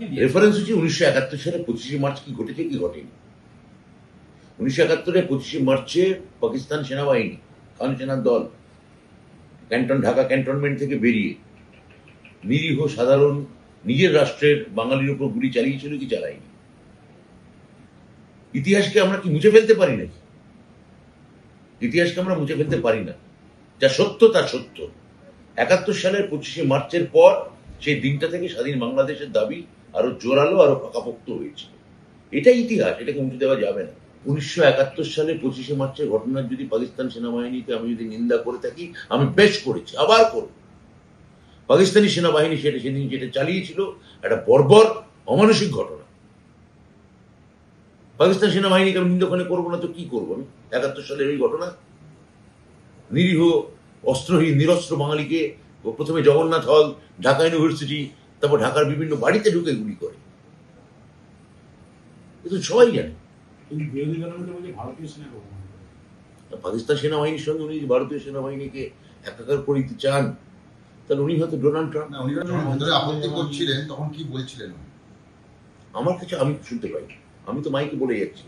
Reference হচ্ছে উনিশশো একাত্তর সালে পঁচিশে মার্চ কি ঘটেছে, কি ঘটেনি? উনিশশো একাত্তরে পঁচিশে মার্চে পাকিস্তান সেনাবাহিনী, খান সেনার দল, ক্যান্টন, ঢাকা ক্যান্টনমেন্ট থেকে বেরিয়ে নিরীহ সাধারণ নিজের রাষ্ট্রের বাঙালির উপর গুলি চালিয়েছিল কি চালায়নি? ইতিহাসকে আমরা কি মুছে ফেলতে পারি নাকি? ইতিহাসকে আমরা মুছে ফেলতে পারি না। যা সত্য, তা সত্য। একাত্তর সালের পঁচিশে মার্চের পর সেই দিনটা থেকে স্বাধীন বাংলাদেশের দাবি আরও জোরালো, আরও পাকাপোক্ত হয়েছিল। এটাই ইতিহাস, এটাকে মুছে দেওয়া যাবে না। উনিশশো একাত্তর সালে পঁচিশে মার্চের ঘটনার যদি পাকিস্তান সেনাবাহিনীকে আমি যদি নিন্দা করে থাকি, আমি বেশ করেছি, আবার করব। পাকিস্তানি সেনাবাহিনী সেটা সেদিন যেটা চালিয়েছিল, একটা বর্বর অমানসিক ঘটনা। পাকিস্তান সেনাবাহিনীকে আমি নিন্দাখানে করব না তো কি করব আমি? একাত্তর সালের এই ঘটনা। নিরীহ, অস্ত্রহীন, নিরস্ত্র বাঙালিকে প্রথমে জগন্নাথ হল, ঢাকা ইউনিভার্সিটি তারপর ঢাকার বিভিন্ন বাড়িতে ঢুকে গুলি করে। এ তো সবাই জানে। পাকিস্তান সেনাবাহিনীর সঙ্গে উনি ভারতীয় সেনাবাহিনীকে একাকার করে দিতে চান তাহলে উনি হয়তো ডোনাল্ড ট্রাম্প আপত্তি করছিলেন তখন কি বলছিলেন আমার কাছে আমি শুনতে পাই আমি তো মাইকে বলে যাচ্ছি।